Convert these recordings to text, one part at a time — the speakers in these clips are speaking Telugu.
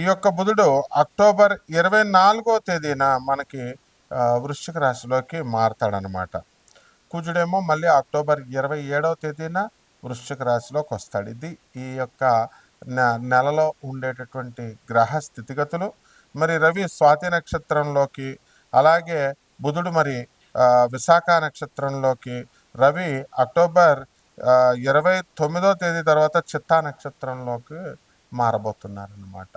ఈ యొక్క బుధుడు అక్టోబర్ ఇరవై నాలుగో తేదీన మనకి వృశ్చిక రాశిలోకి మారతాడనమాట కుజుడేమో మళ్ళీ అక్టోబర్ ఇరవై ఏడవ తేదీన వృశ్చిక రాశిలోకి వస్తాడు. ఇది ఈ యొక్క నెలలో ఉండేటటువంటి గ్రహ స్థితిగతులు. మరి రవి స్వాతి నక్షత్రంలోకి అలాగే బుధుడు మరి విశాఖ నక్షత్రంలోకి రవి అక్టోబర్ ఇరవై తొమ్మిదో తేదీ తర్వాత చిత్తా నక్షత్రంలోకి మారబోతున్నారనమాట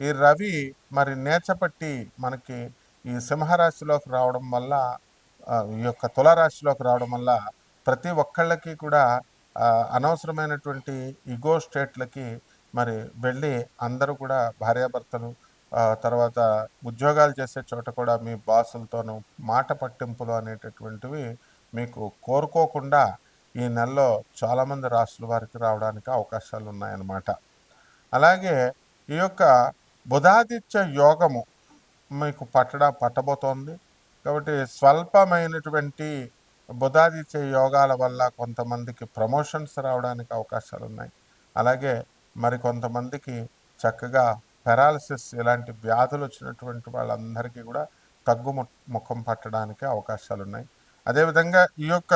ఈ రవి మరి నేచపట్టి మనకి ఈ సింహరాశిలోకి రావడం వల్ల ఈ యొక్క తులారాశిలోకి రావడం వల్ల ప్రతి ఒక్కళ్ళకి కూడా అనవసరమైనటువంటి ఇగో స్టేట్లకి మరి వెళ్ళి అందరూ కూడా భార్యాభర్తలు తర్వాత ఉద్యోగాలు చేసే చోట కూడా మీ బాసులతోనూ మాట పట్టింపులు అనేటటువంటివి మీకు కోరుకోకుండా ఈ నెలలో చాలామంది రాష్ట్రాల వారికి రావడానికి అవకాశాలు ఉన్నాయన్నమాట అలాగే ఈ యొక్క బుధాదిత్య యోగము మీకు పట్టడా పట్టబోతోంది. కాబట్టి స్వల్పమైనటువంటి బుధాదిత్య యోగాల వల్ల కొంతమందికి ప్రమోషన్స్ రావడానికి అవకాశాలు ఉన్నాయి అలాగే మరి కొంతమందికి చక్కగా పెరాలసిస్ ఇలాంటి వ్యాధులు వచ్చినటువంటి వాళ్ళందరికీ కూడా తగ్గు ము- ముఖం పట్టడానికి అవకాశాలు ఉన్నాయి అదేవిధంగా ఈ యొక్క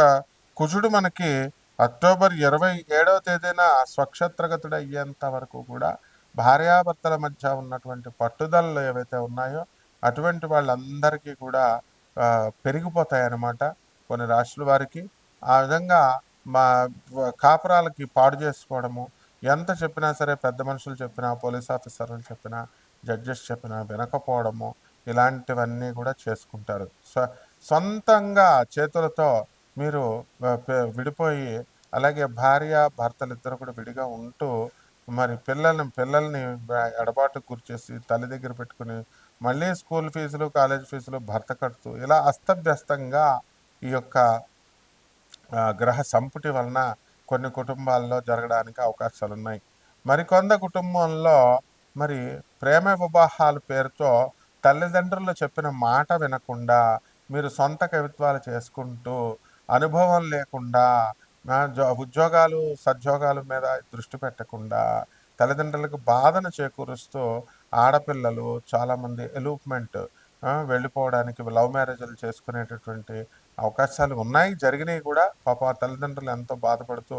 కుజుడు మనకి అక్టోబర్ ఇరవై ఏడవ తేదీన స్వక్షత్రగతుడు అయ్యేంత వరకు కూడా భార్యాభర్తల మధ్య ఉన్నటువంటి పట్టుదలలు ఏవైతే ఉన్నాయో అటువంటి వాళ్ళందరికీ కూడా పెరిగిపోతాయన్నమాట కొన్ని రాశుల వారికి. ఆ విధంగా మా కాపురాలకి పాడు చేసుకోవడము ఎంత చెప్పినా సరే పెద్ద మనుషులు చెప్పినా పోలీస్ ఆఫీసర్లు చెప్పినా జడ్జెస్ చెప్పినా వినకపోవడము ఇలాంటివన్నీ కూడా చేసుకుంటారు. సో సొంతంగా చేతులతో మీరు విడిపోయి అలాగే భార్య భర్తలు ఇద్దరు కూడా విడిగా ఉంటూ మరి పిల్లల్ని పిల్లల్ని బ- ఎడబాటుకు గురిచేసి తల్లి దగ్గర పెట్టుకుని మళ్ళీ స్కూల్ ఫీజులు కాలేజ్ ఫీజులు భర్త కడుతూ ఇలా అస్తవ్యస్తంగా ఈ యొక్క గ్రహ సంపుటి వలన కొన్ని కుటుంబాల్లో జరగడానికి అవకాశాలు ఉన్నాయి మరికొంత కుటుంబంలో మరి ప్రేమ వివాహాల పేరుతో తల్లిదండ్రులు చెప్పిన మాట వినకుండా మీరు సొంత కవిత్వాలు చేసుకుంటూ అనుభవం లేకుండా ఆ, ఉద్యోగాలు సద్యోగాల మీద దృష్టి పెట్టకుండా తల్లిదండ్రులకు బాధను చేకూరుస్తూ ఆడపిల్లలు చాలామంది ఎలూప్మెంట్ వెళ్ళిపోవడానికి లవ్ మ్యారేజ్లు చేసుకునేటటువంటి అవకాశాలు ఉన్నాయి. జరిగినాయి కూడా పాప తల్లిదండ్రులు ఎంతో బాధపడుతూ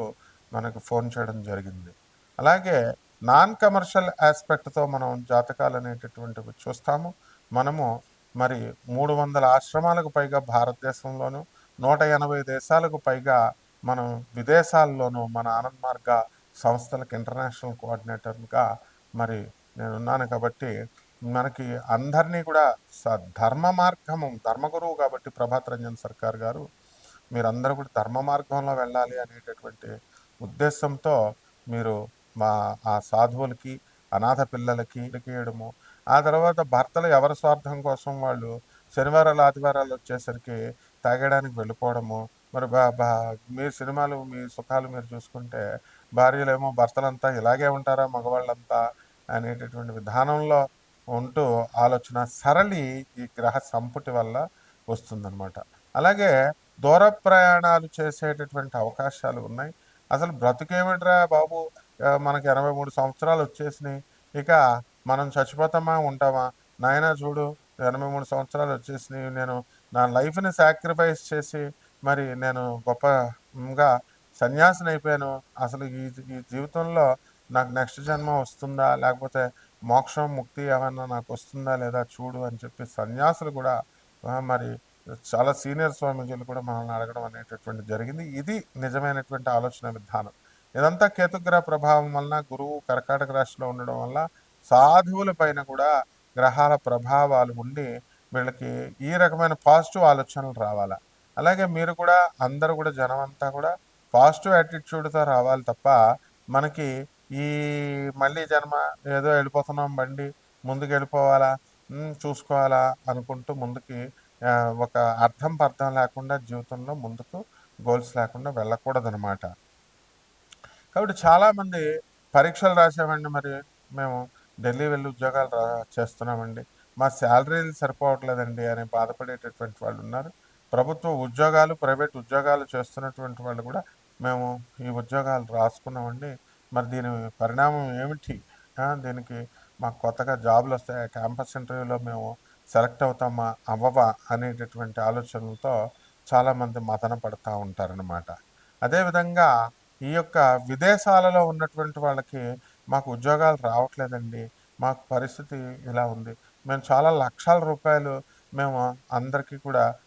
మనకు ఫోన్ చేయడం జరిగింది. అలాగే నాన్ కమర్షియల్ ఆస్పెక్ట్తో మనం జాతకాలు అనేటటువంటివి చూస్తాము. మనము మరి మూడు వందల ఆశ్రమాలకు పైగా భారతదేశంలోను నూట ఎనభై దేశాలకు పైగా మనం విదేశాల్లోనూ మన ఆనంద్ మార్గ సంస్థలకు ఇంటర్నేషనల్ కోఆర్డినేటర్గా మరి నేనున్నాను కాబట్టి మనకి అందరినీ కూడా స- ధర్మ మార్గము ధర్మగురువు కాబట్టి ప్రభాత్ రంజన్ సర్కార్ గారు మీరందరూ కూడా ధర్మ మార్గంలో వెళ్ళాలి అనేటటువంటి ఉద్దేశంతో మీరు మా ఆ సాధువులకి అనాథ పిల్లలకి ఇవ్వడము ఆ తర్వాత భర్తలు ఎవరి స్వార్థం కోసం వాళ్ళు శనివారాలు ఆదివారాలు వచ్చేసరికి తాగడానికి వెళ్ళిపోవడము మరి బా బా మీ సినిమాలు మీ సుఖాలు మీరు చూసుకుంటే భార్యలేమో భర్తలంతా ఇలాగే ఉంటారా మగవాళ్ళంతా అనేటటువంటి విధానంలో ఉంటూ ఆలోచన సరళి ఈ గ్రహ సంపుటి వల్ల వస్తుందన్నమాట. అలాగే దూర ప్రయాణాలు చేసేటటువంటి అవకాశాలు ఉన్నాయి. అసలు బ్రతుకేమిట్రా బాబు? మనకి ఎనభై మూడు సంవత్సరాలు వచ్చేసినాయి. ఇక మనం చచ్చిపోతామా ఉంటామా? నాయనా చూడు ఎనభై మూడు సంవత్సరాలు వచ్చేసినాయి. నేను నా లైఫ్ని సాక్రిఫైస్ చేసి మరి నేను గొప్పగా సన్యాసిని అయిపోయాను. అసలు ఈ ఈ జీవితంలో నాకు నెక్స్ట్ జన్మ వస్తుందా? లేకపోతే మోక్షం ముక్తి ఏమన్నా నాకు వస్తుందా లేదా? చూడు అని చెప్పి సన్యాసులు కూడా మరి చాలా సీనియర్ స్వామీజీలు కూడా మనల్ని అడగడం అనేటటువంటి జరిగింది. ఇది నిజమైనటువంటి ఆలోచన విధానం. ఇదంతా కేతుగ్రహ ప్రభావం వలన గురువు కర్కాటక రాశిలో ఉండడం వల్ల సాధువుల పైన కూడా గ్రహాల ప్రభావాలు ఉండి వీళ్ళకి ఈ రకమైన పాజిటివ్ ఆలోచనలు రావాలా? అలాగే మీరు కూడా అందరూ కూడా జనం అంతా కూడా పాజిటివ్ యాటిట్యూడ్తో రావాలి తప్ప మనకి ఈ మళ్ళీ జన్మ ఏదో వెళ్ళిపోతున్నాం బండి ముందుకు వెళ్ళిపోవాలా చూసుకోవాలా అనుకుంటూ ముందుకి ఒక అర్థం పర్థం లేకుండా జీవితంలో ముందుకు గోల్స్ లేకుండా వెళ్ళకూడదనమాట కాబట్టి చాలామంది పరీక్షలు రాసామండి మరి మేము ఢిల్లీ వెళ్ళి ఉద్యోగాలు రా చేస్తున్నామండి. మా శాలరీలు సరిపోవట్లేదండి అని బాధపడేటటువంటి వాళ్ళు ఉన్నారు. ప్రభుత్వ ఉద్యోగాలు ప్రైవేట్ ఉద్యోగాలు చేస్తున్నటువంటి వాళ్ళు కూడా మేము ఈ ఉద్యోగాలు రాసుకున్నామండి. మరి దీని పరిణామం ఏమిటి? దీనికి మాకు కొత్తగా జాబులు వస్తాయి? క్యాంపస్ ఇంటర్వ్యూలో మేము సెలెక్ట్ అవుతామా? అవ్వవా? అనేటటువంటి ఆలోచనలతో చాలామంది మదన పడుతూ ఉంటారనమాట అదేవిధంగా ఈ యొక్క విదేశాలలో ఉన్నటువంటి వాళ్ళకి మాకు ఉద్యోగాలు రావట్లేదండి. మాకు పరిస్థితి ఇలా ఉంది. మేము చాలా లక్షల రూపాయలు మేము అందరికీ కూడా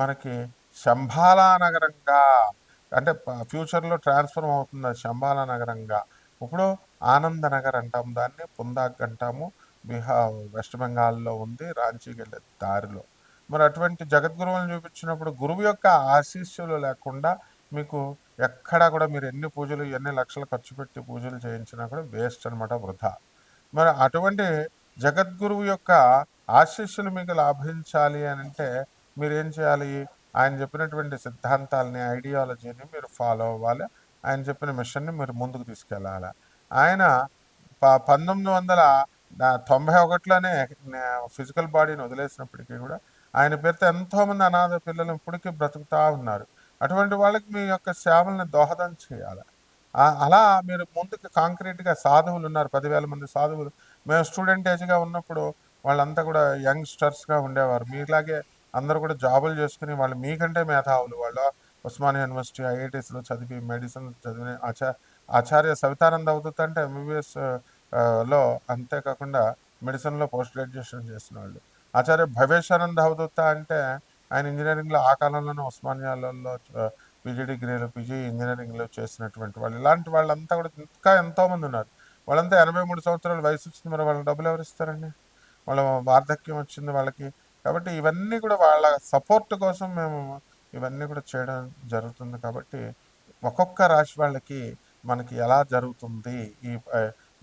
మనకి శంభాలా నగరంగా అంటే ఫ్యూచర్లో ట్రాన్స్ఫర్మ్ అవుతుంది శంభాలా నగరంగా. ఇప్పుడు ఆనంద నగర్ అంటాం దాన్ని పుందాక్ అంటాము. బీహార్ వెస్ట్ బెంగాల్లో ఉంది రాంచీకి వెళ్ళే దారిలో. మరి అటువంటి జగద్గురువులను చూపించినప్పుడు గురువు యొక్క ఆశీస్సులు లేకుండా మీకు ఎక్కడా కూడా మీరు ఎన్ని పూజలు ఎన్ని లక్షలు ఖర్చు పెట్టి పూజలు చేయించినా కూడా వేస్ట్ అనమాట వృధా. మరి అటువంటి జగద్గురువు యొక్క ఆశీస్సులు మీకు లాభించాలి అని అంటే మీరు ఏం చేయాలి? ఆయన చెప్పినటువంటి సిద్ధాంతాలని ఐడియాలజీని మీరు ఫాలో అవ్వాలి. ఆయన చెప్పిన మిషన్ని మీరు ముందుకు తీసుకెళ్ళాలి. ఆయన ప- పంతొమ్మిది వందల తొంభై ఒకటిలోనే ఫిజికల్ బాడీని వదిలేసినప్పటికీ కూడా ఆయన పేరుతో ఎంతోమంది అనాథ పిల్లలు ఇప్పటికీ బ్రతుకుతా ఉన్నారు. అటువంటి వాళ్ళకి మీ యొక్క సేవల్ని దోహదం చేయాలి. అలా మీరు ముందుకు కాంక్రీట్గా సాధువులు ఉన్నారు. పదివేల మంది సాధువులు. మేము స్టూడెంట్ ఏజ్గా ఉన్నప్పుడు వాళ్ళంతా కూడా యంగ్స్టర్స్గా ఉండేవారు. మీలాగే అందరూ కూడా జాబులు చేసుకుని వాళ్ళు మీకంటే మేధావులు వాళ్ళు ఉస్మానియా యూనివర్సిటీ ఐఐటీస్లో చదివి మెడిసిన్ చదివి ఆచా ఆచార్య సవితానంద అవధూత అంటే ఎంబీబీఎస్లో అంతేకాకుండా మెడిసిన్లో పోస్ట్ గ్రాడ్యుయేషన్ చేసిన వాళ్ళు ఆచార్య భవేశానంద అవధూత అంటే ఆయన ఇంజనీరింగ్లో ఆ కాలంలోనే ఉస్మానియాలలో పీజీ డిగ్రీలు పీజీ ఇంజనీరింగ్లో చేసినటువంటి వాళ్ళు. ఇలాంటి వాళ్ళంతా కూడా ఇంకా ఎంతోమంది ఉన్నారు. వాళ్ళంతా ఎనభై మూడు సంవత్సరాల వయసు వచ్చింది. మరి వాళ్ళ డబ్బులు ఎవరు ఇస్తారండి? వాళ్ళ వార్ధక్యం వచ్చింది. వాళ్ళకి కాబట్టి ఇవన్నీ కూడా వాళ్ళ సపోర్ట్ కోసం మేము ఇవన్నీ కూడా చేయడం జరుగుతుంది కాబట్టి ఒక్కొక్క రాశి వాళ్ళకి మనకి ఎలా జరుగుతుంది ఈ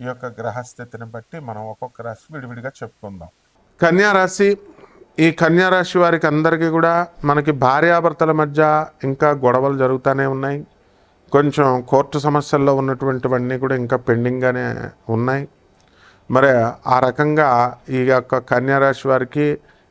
ఈ యొక్క గ్రహస్థితిని బట్టి మనం ఒక్కొక్క రాశి విడివిడిగా చెప్పుకుందాం. కన్యా రాశి ఈ కన్యా రాశి వారికి అందరికీ కూడా మనకి భార్యాభర్తల మధ్య ఇంకా గొడవలు జరుగుతూనే ఉన్నాయి. కొంచెం కోర్టు సమస్యల్లో ఉన్నటువంటివన్నీ కూడా ఇంకా పెండింగ్గానే ఉన్నాయి. మరి ఆ రకంగా ఈ యొక్క కన్యా రాశి వారికి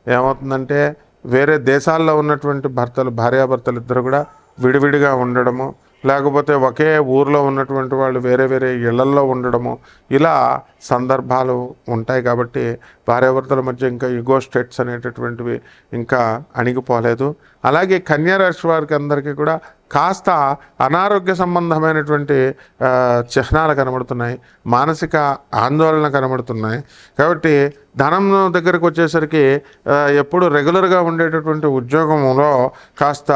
ఏమవుతుందంటే వేరే దేశాల్లో ఉన్నటువంటి భర్తలు భార్యాభర్తలు ఇద్దరు కూడా విడివిడిగా ఉండడము లేకపోతే ఒకే ఊర్లో ఉన్నటువంటి వాళ్ళు వేరే వేరే ఇళ్ళల్లో ఉండడము ఇలా సందర్భాలు ఉంటాయి కాబట్టి భార్యాభర్తల మధ్య ఇంకా ఇగో స్టేట్స్ అనేటటువంటివి ఇంకా అణిగిపోలేదు. అలాగే కన్యారాశి వారికి అందరికీ కూడా కాస్త అనారోగ్య సంబంధమైనటువంటి చిహ్నాలు కనబడుతున్నాయి మానసిక ఆందోళన కనబడుతున్నాయి. కాబట్టి ధనం దగ్గరకు వచ్చేసరికి ఎప్పుడు రెగ్యులర్గా ఉండేటటువంటి ఉద్యోగంలో కాస్త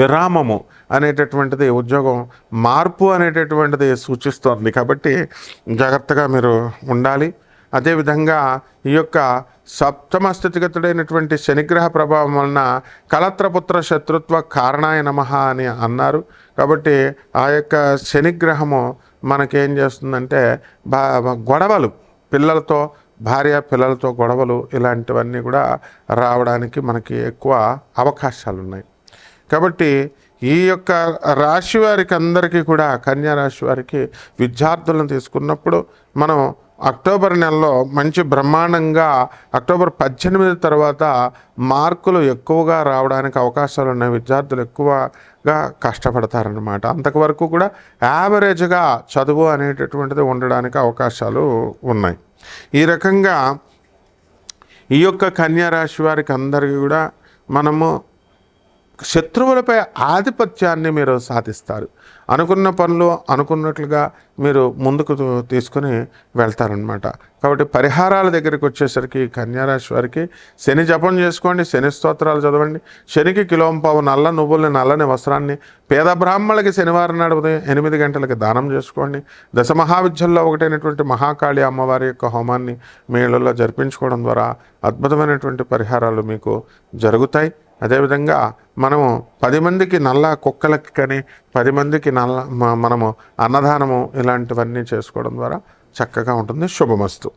విరామము అనేటటువంటిది ఉద్యోగం మార్పు అనేటటువంటిది సూచిస్తోంది. కాబట్టి జాగ్రత్తగా మీరు ఉండాలి. అదేవిధంగా ఈ యొక్క సప్తమ స్థితిగతుడైనటువంటి శనిగ్రహ ప్రభావం వలన కలత్రపుత్ర శత్రుత్వ కారణాయ నమః అని అన్నారు. కాబట్టి ఆ యొక్క శనిగ్రహము మనకేం చేస్తుందంటే బా గొడవలు పిల్లలతో భార్య పిల్లలతో గొడవలు ఇలాంటివన్నీ కూడా రావడానికి మనకి ఎక్కువ అవకాశాలు ఉన్నాయి కాబట్టి ఈ యొక్క రాశి వారికి అందరికీ కూడా కన్యా రాశి వారికి విద్యార్థులను తీసుకున్నప్పుడు మనం అక్టోబర్ నెలలో మంచి బ్రహ్మాండంగా అక్టోబర్ పద్దెనిమిది తర్వాత మార్కులు ఎక్కువగా రావడానికి అవకాశాలు ఉన్నాయి. విద్యార్థులు ఎక్కువగా కష్టపడతారనమాట అంతవరకు కూడా యావరేజ్గా చదువు అనేటటువంటిది ఉండడానికి అవకాశాలు ఉన్నాయి. ఈ రకంగా ఈ యొక్క కన్యా రాశి వారికి అందరికీ కూడా మనము శత్రువులపై ఆధిపత్యాన్ని మీరు సాధిస్తారు. అనుకున్న పనులు అనుకున్నట్లుగా మీరు ముందుకు తీసుకుని వెళ్తారనమాట కాబట్టి పరిహారాల దగ్గరికి వచ్చేసరికి కన్యారాశి వారికి శని జపం చేసుకోండి శని స్తోత్రాలు చదవండి. శనికి కిలోంపావు నల్ల నువ్వుల్ని నల్లని వస్త్రాన్ని పేద బ్రాహ్మణులకి శనివారం నాడు ఉదయం ఎనిమిది గంటలకి దానం చేసుకోండి. దశ మహావిద్యల్లో ఒకటైనటువంటి మహాకాళి అమ్మవారి యొక్క హోమాన్ని మీ ఇళ్ళలో జరిపించుకోవడం ద్వారా అద్భుతమైనటువంటి పరిహారాలు మీకు జరుగుతాయి. అదేవిధంగా మనము పది మందికి నల్ల కుక్కలకి కానీ పది మందికి నల్ల మ- మనము అన్నదానము ఇలాంటివన్నీ చేసుకోవడం ద్వారా చక్కగా ఉంటుంది. శుభమస్తు.